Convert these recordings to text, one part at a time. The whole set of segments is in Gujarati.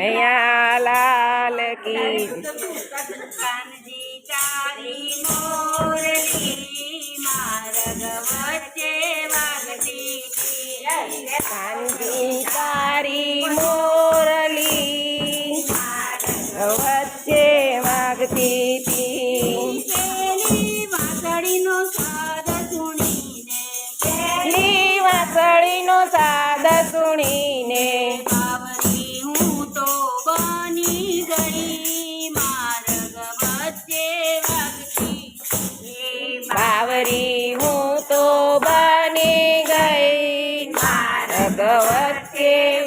કનૈયા લાલ કી કાનજી ચારી મોરલી મારગ વચ્ચે વાગતી કાનજી भवत्येव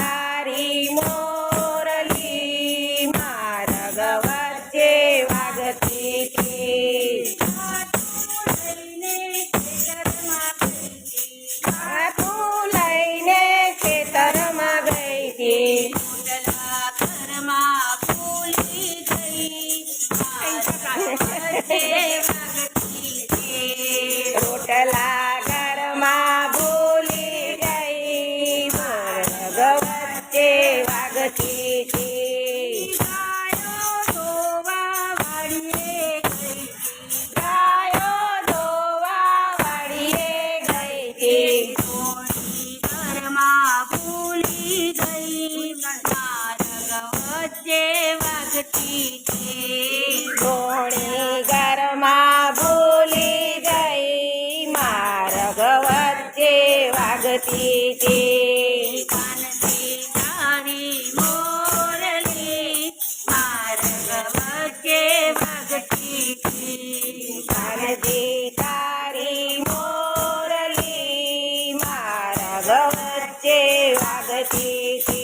की राघवच्चे वागतीशी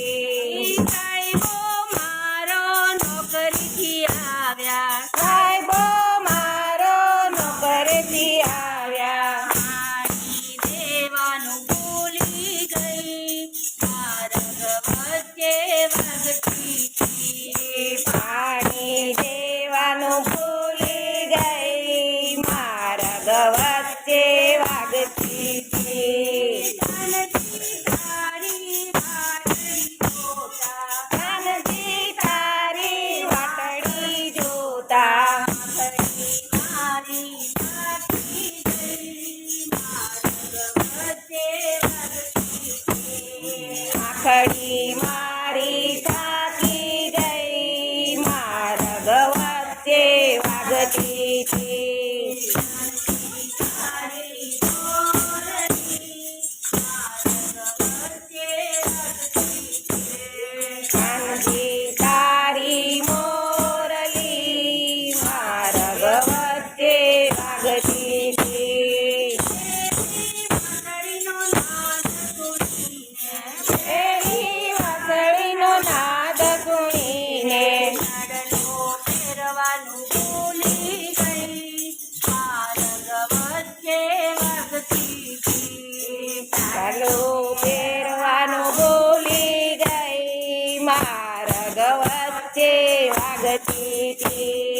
वागती ती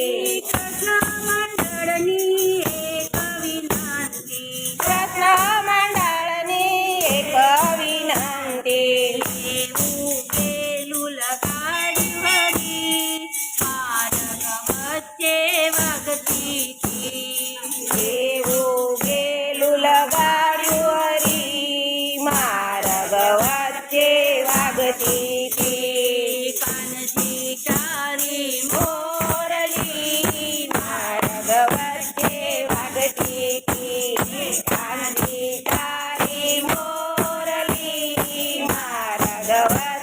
Well,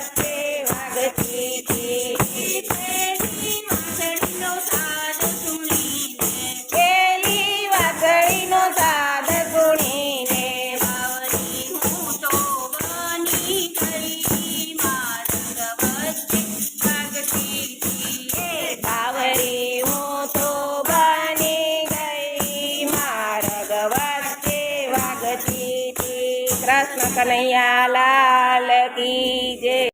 કનૈયા લાલ કી જય.